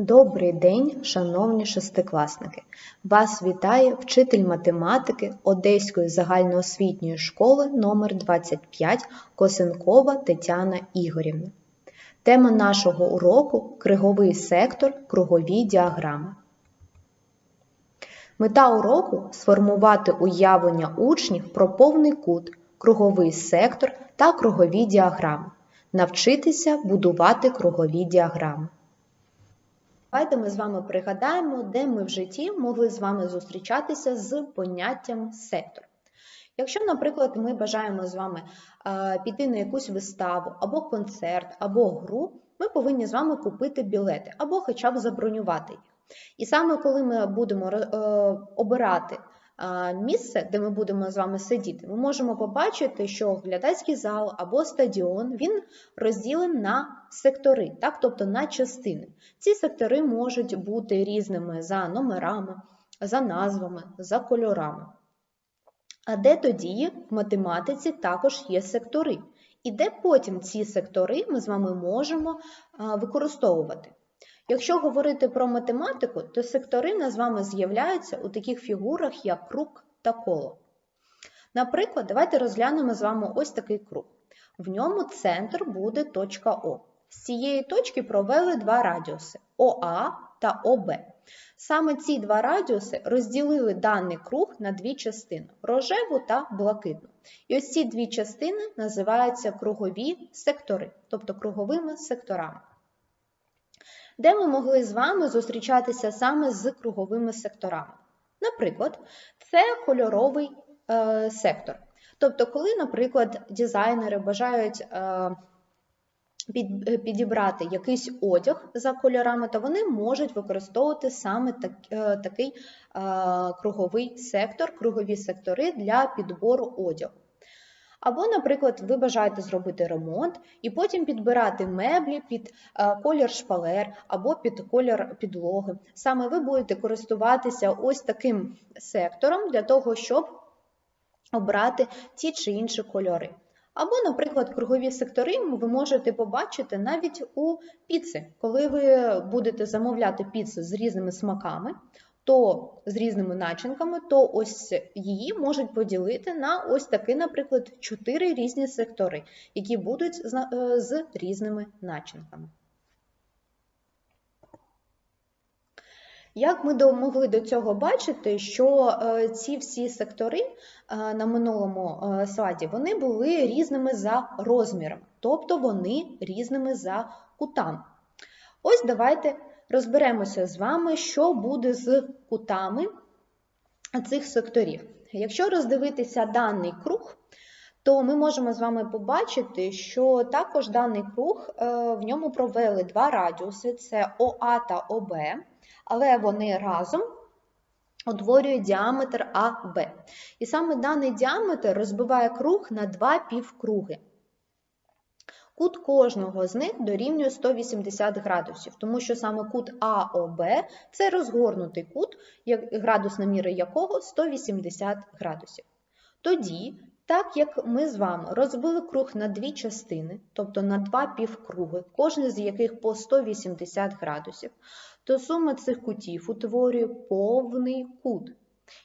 Добрий день, шановні шестикласники! Вас вітає вчитель математики Одеської загальноосвітньої школи номер 25 Косенкова Тетяна Ігорівна. Тема нашого уроку криговий сектор, кругові діаграми. Мета уроку сформувати уявлення учнів про повний кут, круговий сектор та кругові діаграми. Навчитися будувати кругові діаграми. Давайте ми з вами пригадаємо, де ми в житті могли з вами зустрічатися з поняттям сектор. Якщо, наприклад, ми бажаємо з вами піти на якусь виставу, або концерт, або гру, ми повинні з вами купити білети, або хоча б забронювати їх. І саме коли ми будемо е, обирати е, місце, де ми будемо з вами сидіти, ми можемо побачити, що глядацький зал або стадіон він розділений на сектори, так, тобто на частини. Ці сектори можуть бути різними за номерами, за назвами, за кольорами. А де тоді в математиці також є сектори. І де потім ці сектори ми з вами можемо використовувати. Якщо говорити про математику, то сектори нас з вами з'являються у таких фігурах, як круг та коло. Наприклад, давайте розглянемо з вами ось такий круг. В ньому центр буде точка О. З цієї точки провели два радіуси ОА та ОБ. Саме ці два радіуси розділили даний круг на дві частини рожеву та блакитну. І ось ці дві частини називаються кругові сектори, тобто круговими секторами. Де ми могли з вами зустрічатися саме з круговими секторами? Наприклад, це кольоровий е, сектор. Тобто, коли, наприклад, дизайнери бажають е, під, підібрати якийсь одяг за кольорами, то вони можуть використовувати саме так, е, такий е, круговий сектор, кругові сектори для підбору одягу. Або, наприклад, ви бажаєте зробити ремонт і потім підбирати меблі під е, колір шпалер або під колір підлоги. Саме ви будете користуватися ось таким сектором для того, щоб обрати ті чи інші кольори. Або, наприклад, кругові сектори ви можете побачити навіть у піци. Коли ви будете замовляти піцу з різними смаками, то з різними начинками, то ось її можуть поділити на ось такі, наприклад, чотири різні сектори, які будуть з різними начинками. Як ми могли до цього бачити, що ці всі сектори на минулому слайді вони були різними за розміром, тобто вони різними за кутами. Ось давайте розберемося з вами, що буде з кутами цих секторів. Якщо роздивитися даний круг, то ми можемо з вами побачити, що також даний круг в ньому провели два радіуси: це ОА та ОБ, але вони разом утворюють діаметр АБ. І саме даний діаметр розбиває круг на два півкруги. Кут кожного з них дорівнює 180 градусів, тому що саме кут АОБ це розгорнутий кут, градусна міра якого 180 градусів. Тоді, так як ми з вами розбили круг на дві частини, тобто на два півкруги, кожен з яких по 180 градусів, то сума цих кутів утворює повний кут.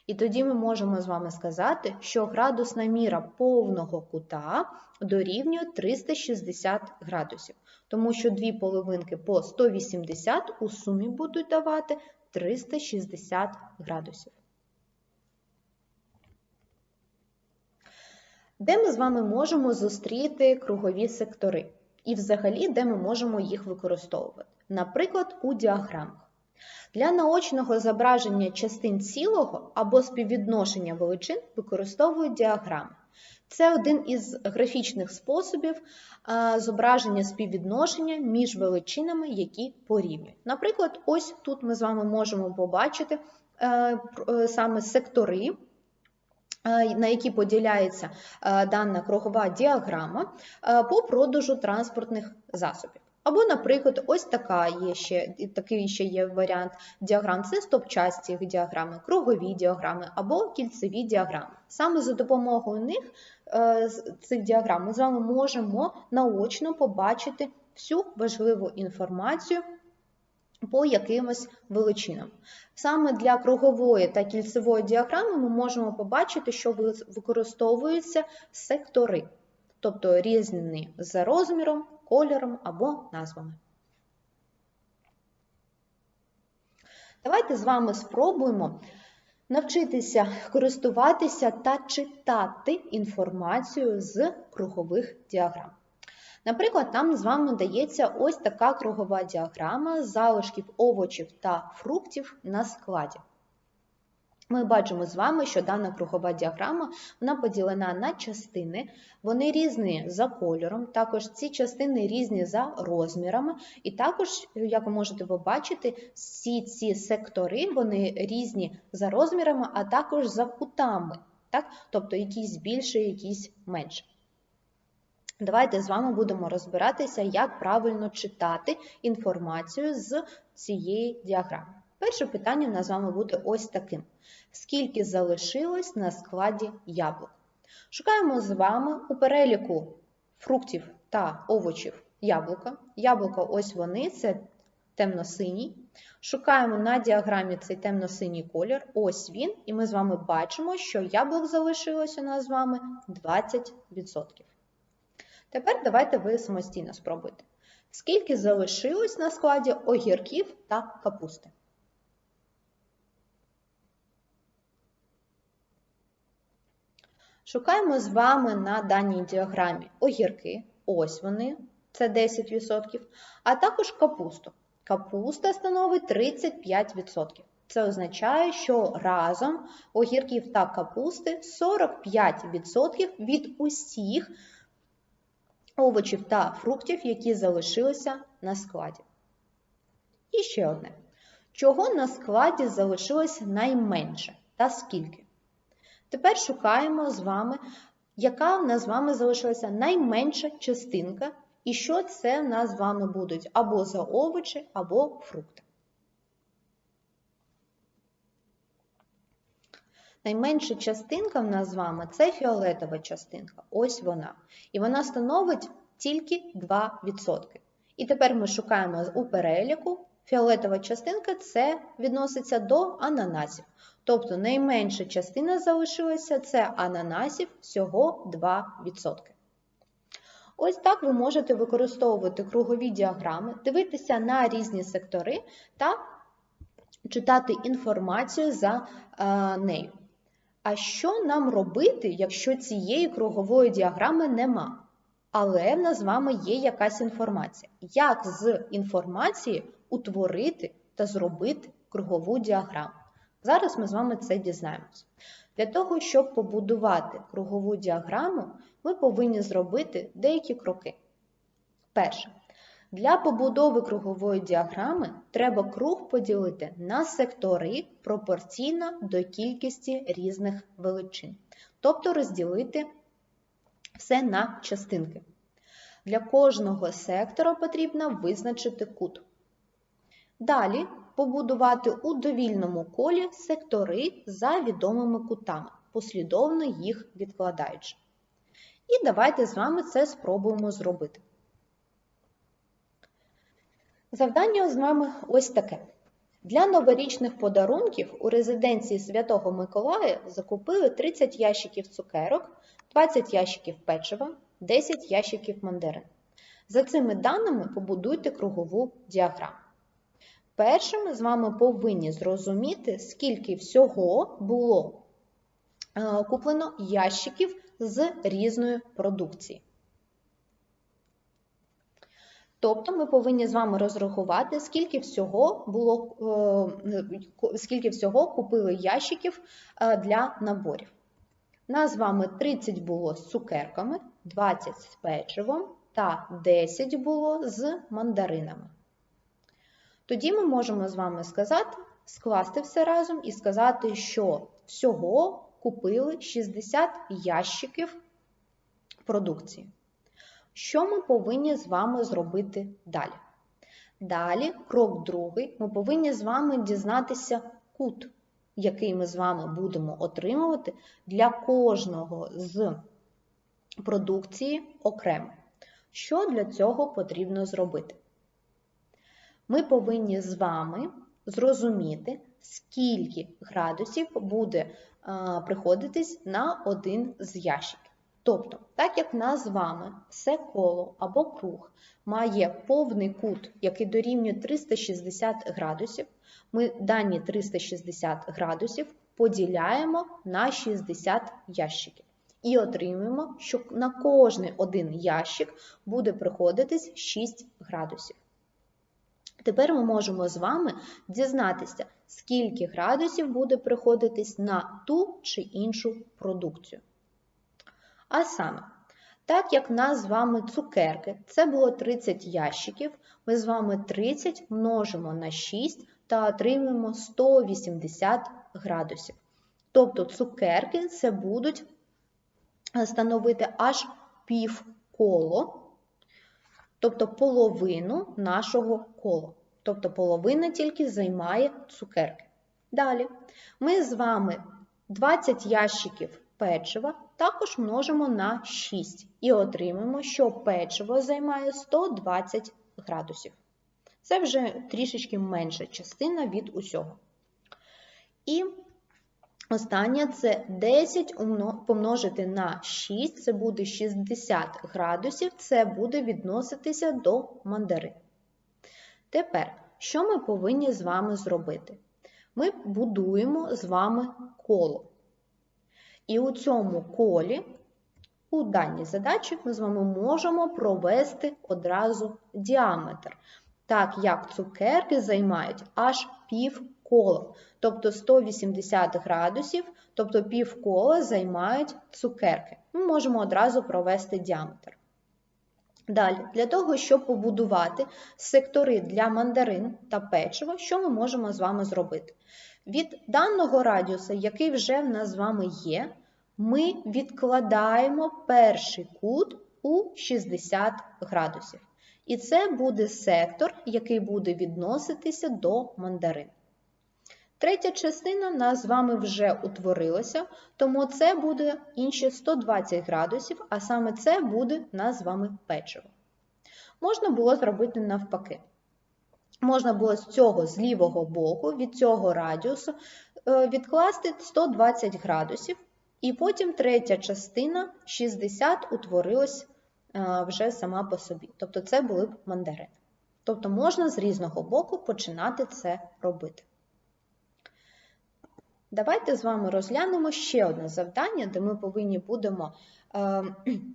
І тоді ми можемо з вами сказати, що градусна міра повного кута дорівнює 360 градусів, тому що дві половинки по 180 у сумі будуть давати 360 градусів. Де ми з вами можемо зустріти кругові сектори? І взагалі, де ми можемо їх використовувати? Наприклад, у діаграмах. Для наочного зображення частин цілого або співвідношення величин використовують діаграми. Це один із графічних способів зображення співвідношення між величинами, які порівнюють. Наприклад, ось тут ми з вами можемо побачити е, саме сектори. На які поділяється дана кругова діаграма по продажу транспортних засобів. Або, наприклад, ось така є ще, такий ще є варіант діаграм це стопчасті діаграми, кругові діаграми або кільцеві діаграми. Саме за допомогою них е, цих діаграм ми з вами можемо наочно побачити всю важливу інформацію по якимось величинам. Саме для кругової та кільцевої діаграми ми можемо побачити, що використовуються сектори, тобто різні за розміром, кольором або назвами. Давайте з вами спробуємо навчитися користуватися та читати інформацію з кругових діаграм. Наприклад, нам з вами дається ось така кругова діаграма залишків овочів та фруктів на складі. Ми бачимо з вами, що дана кругова діаграма вона поділена на частини, вони різні за кольором, також ці частини різні за розмірами, і також, як ви можете побачити, всі ці сектори вони різні за розмірами, а також за кутами, так? тобто якісь більше, якісь менше. Давайте з вами будемо розбиратися, як правильно читати інформацію з цієї діаграми. Перше питання в нас з вами буде ось таким: скільки залишилось на складі яблук? Шукаємо з вами у переліку фруктів та овочів яблука. Яблука ось вони, це темно-синій. Шукаємо на діаграмі цей темно-синій колір, ось він, і ми з вами бачимо, що яблук залишилось у нас з вами 20%. Тепер давайте ви самостійно спробуйте. Скільки залишилось на складі огірків та капусти? Шукаємо з вами на даній діаграмі огірки, ось вони, це 10%, а також капусту. Капуста становить 35%. Це означає, що разом огірків та капусти 45% від усіх овочів та фруктів, які залишилися на складі. І ще одне. Чого на складі залишилось найменше та скільки? Тепер шукаємо з вами, яка в нас з вами залишилася найменша частинка, і що це в нас з вами будуть або за овочі, або фрукти. Найменша частинка в нас з вами це фіолетова частинка. Ось вона. І вона становить тільки 2%. І тепер ми шукаємо у переліку. Фіолетова частинка це відноситься до ананасів. Тобто найменша частина залишилася це ананасів всього 2%. Ось так ви можете використовувати кругові діаграми, дивитися на різні сектори та читати інформацію за е, нею. А що нам робити, якщо цієї кругової діаграми нема? Але в нас з вами є якась інформація. Як з інформації утворити та зробити кругову діаграму? Зараз ми з вами це дізнаємося. Для того, щоб побудувати кругову діаграму, ми повинні зробити деякі кроки. Перше. Для побудови кругової діаграми треба круг поділити на сектори пропорційно до кількості різних величин, тобто розділити все на частинки. Для кожного сектора потрібно визначити кут. Далі побудувати у довільному колі сектори за відомими кутами, послідовно їх відкладаючи. І давайте з вами це спробуємо зробити. Завдання з вами ось таке. Для новорічних подарунків у резиденції Святого Миколая закупили 30 ящиків цукерок, 20 ящиків печива, 10 ящиків мандарин. За цими даними побудуйте кругову діаграму. Першим ми з вами повинні зрозуміти, скільки всього було е, куплено ящиків з різної продукції. Тобто ми повинні з вами розрахувати, скільки всього було, е, скільки всього купили ящиків е, для наборів. Нас з вами 30 було з цукерками, 20 з печивом та 10 було з мандаринами. Тоді ми можемо з вами сказати, скласти все разом і сказати, що всього купили 60 ящиків продукції. Що ми повинні з вами зробити далі? Далі, крок другий, ми повинні з вами дізнатися кут, який ми з вами будемо отримувати для кожного з продукції окремо. Що для цього потрібно зробити? Ми повинні з вами зрозуміти, скільки градусів буде а, приходитись на один з ящиків. Тобто, так як в нас з вами все коло або круг має повний кут, який дорівнює 360 градусів, ми дані 360 градусів поділяємо на 60 ящиків. І отримуємо, що на кожний один ящик буде приходитись 6 градусів. Тепер ми можемо з вами дізнатися, скільки градусів буде приходитись на ту чи іншу продукцію. А саме, так як в нас з вами цукерки, це було 30 ящиків, ми з вами 30 множимо на 6 та отримуємо 180 градусів. Тобто цукерки це будуть становити аж пів коло, тобто половину нашого кола. Тобто половина тільки займає цукерки. Далі ми з вами 20 ящиків печива також множимо на 6 і отримаємо, що печиво займає 120 градусів. Це вже трішечки менша частина від усього. І останнє це 10 помножити на 6, це буде 60 градусів, це буде відноситися до мандарин. Тепер, що ми повинні з вами зробити? Ми будуємо з вами коло. І у цьому колі, у даній задачі, ми з вами можемо провести одразу діаметр, так як цукерки займають аж пів кола. Тобто 180 градусів, тобто пів кола займають цукерки. Ми можемо одразу провести діаметр. Далі, для того, щоб побудувати сектори для мандарин та печива, що ми можемо з вами зробити? Від даного радіуса, який вже в нас з вами є, ми відкладаємо перший кут у 60 градусів. І це буде сектор, який буде відноситися до мандарин. Третя частина нас з вами вже утворилася, тому це буде інші 120 градусів, а саме це буде нас з вами печиво. Можна було зробити навпаки. Можна було з цього з лівого боку, від цього радіусу, е, відкласти 120 градусів, і потім третя частина 60 утворилась е, вже сама по собі. Тобто це були б мандарини. Тобто можна з різного боку починати це робити. Давайте з вами розглянемо ще одне завдання, де ми повинні будемо е,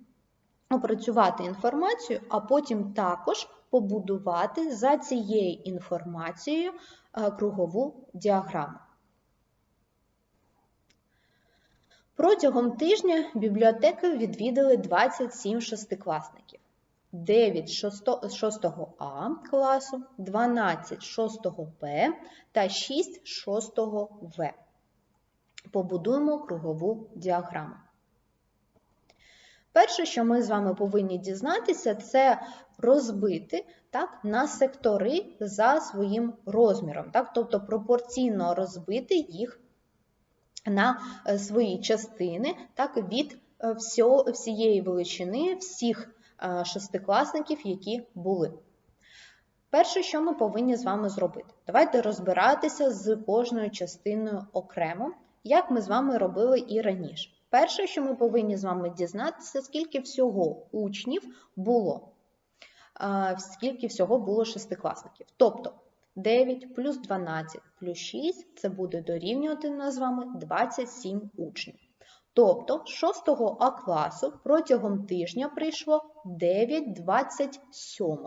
опрацювати інформацію, а потім також побудувати за цією інформацією е, кругову діаграму. Протягом тижня бібліотеки відвідали 27 шестикласників, 9 6 А класу, 12 6 Б та 6 6 В. Побудуємо кругову діаграму. Перше, що ми з вами повинні дізнатися, це розбити так, на сектори за своїм розміром, так, тобто пропорційно розбити їх на е, свої частини так, від е, всієї величини всіх е, шестикласників, які були. Перше, що ми повинні з вами зробити? Давайте розбиратися з кожною частиною окремо, як ми з вами робили і раніше. Перше, що ми повинні з вами дізнатися, скільки всього учнів було, скільки всього було шестикласників. Тобто 9 плюс 12 плюс 6 це буде дорівнювати нас з вами 27 учнів. Тобто, 6 А класу протягом тижня прийшло 9 27.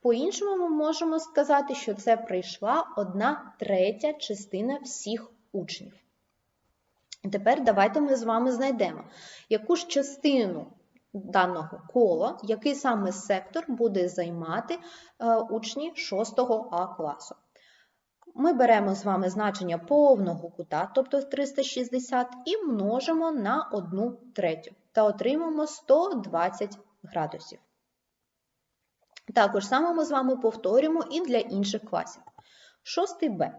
По-іншому ми можемо сказати, що це прийшла одна третя частина всіх учнів. Тепер давайте ми з вами знайдемо, яку ж частину даного кола, який саме сектор буде займати е, учні 6 А класу. Ми беремо з вами значення повного кута, тобто 360, і множимо на 1 третю та отримаємо 120 градусів. Також саме ми з вами повторюємо і для інших класів. 6 Б.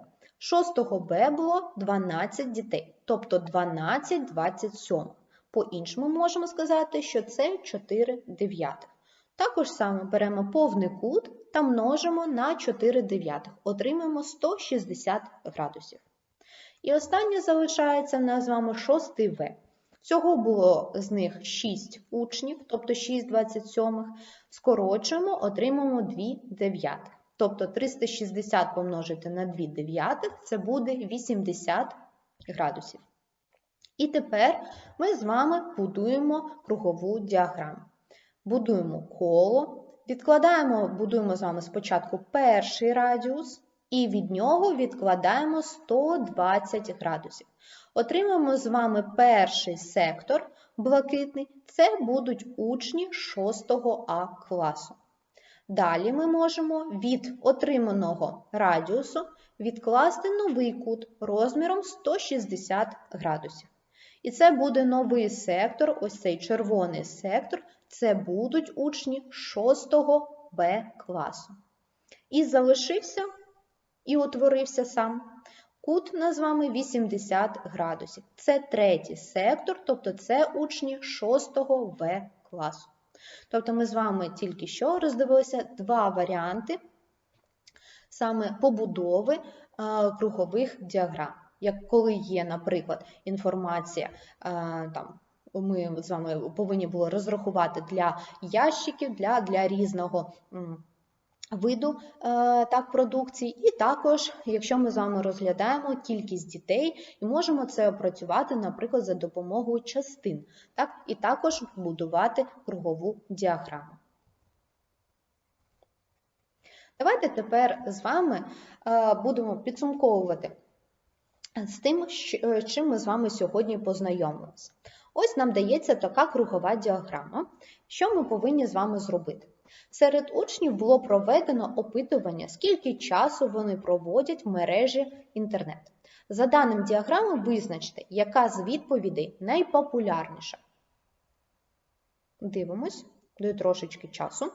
6 Б було 12 дітей, тобто 12 27. По-іншому можемо сказати, що це 4 дев'ятих. Також саме беремо повний кут та множимо на 4 дев'ятих. Отримаємо 160 градусів. І останнє залишається в нас з вами 6 В. Всього було з них 6 учнів, тобто 6 27. Скорочуємо, отримаємо 2 дев'ятих. Тобто 360 помножити на 2 дев'ятих це буде 80 градусів. І тепер ми з вами будуємо кругову діаграму. Будуємо коло, відкладаємо, будуємо з вами спочатку перший радіус, і від нього відкладаємо 120 градусів. Отримаємо з вами перший сектор блакитний, це будуть учні 6 А класу. Далі ми можемо від отриманого радіусу відкласти новий кут розміром 160 градусів. І це буде новий сектор, ось цей червоний сектор, це будуть учні 6 Б класу. І залишився, і утворився сам кут на з вами 80 градусів. Це третій сектор, тобто це учні 6 В класу. Тобто ми з вами тільки що роздивилися два варіанти саме побудови кругових діаграм. Як коли є, наприклад, інформація, там, ми з вами повинні були розрахувати для ящиків, для, для різного виду е, так, продукції, і також, якщо ми з вами розглядаємо кількість дітей і можемо це опрацювати, наприклад, за допомогою частин, так, і також будувати кругову діаграму. Давайте тепер з вами е, будемо підсумковувати з тим, е, чим ми з вами сьогодні познайомилися. Ось нам дається така кругова діаграма, що ми повинні з вами зробити. Серед учнів було проведено опитування, скільки часу вони проводять в мережі інтернет. За даним діаграми визначте, яка з відповідей найпопулярніша. Дивимось, даю трошечки часу.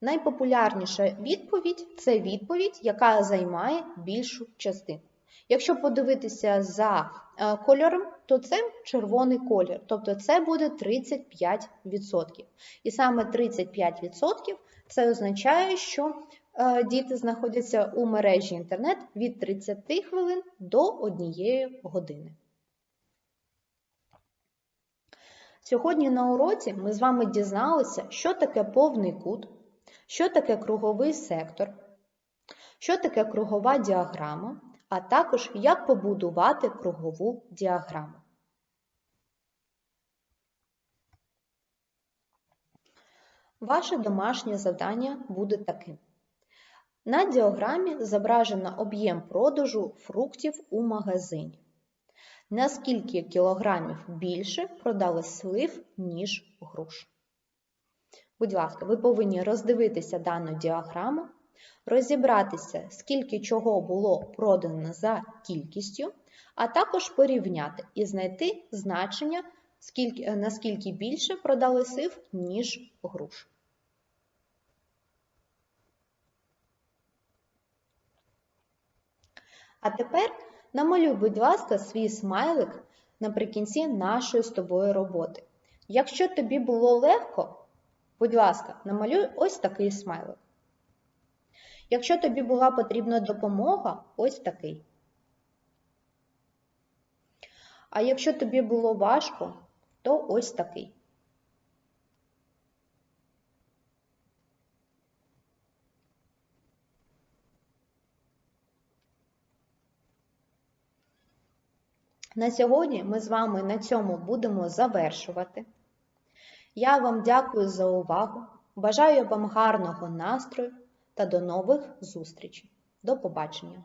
Найпопулярніша відповідь це відповідь, яка займає більшу частину. Якщо подивитися за е, кольором, то це червоний колір, тобто це буде 35%. І саме 35% це означає, що е, діти знаходяться у мережі інтернет від 30 хвилин до 1 години. Сьогодні на уроці ми з вами дізналися, що таке повний кут, що таке круговий сектор, що таке кругова діаграма а також як побудувати кругову діаграму. Ваше домашнє завдання буде таким. На діаграмі зображено об'єм продажу фруктів у магазині. Наскільки кілограмів більше продали слив, ніж груш? Будь ласка, ви повинні роздивитися дану діаграму розібратися, скільки чого було продано за кількістю, а також порівняти і знайти значення, скільки, наскільки більше продали сив, ніж груш. А тепер намалюй, будь ласка, свій смайлик наприкінці нашої з тобою роботи. Якщо тобі було легко, будь ласка, намалюй ось такий смайлик. Якщо тобі була потрібна допомога, ось такий. А якщо тобі було важко, то ось такий. На сьогодні ми з вами на цьому будемо завершувати. Я вам дякую за увагу. Бажаю вам гарного настрою та до нових зустрічей. До побачення!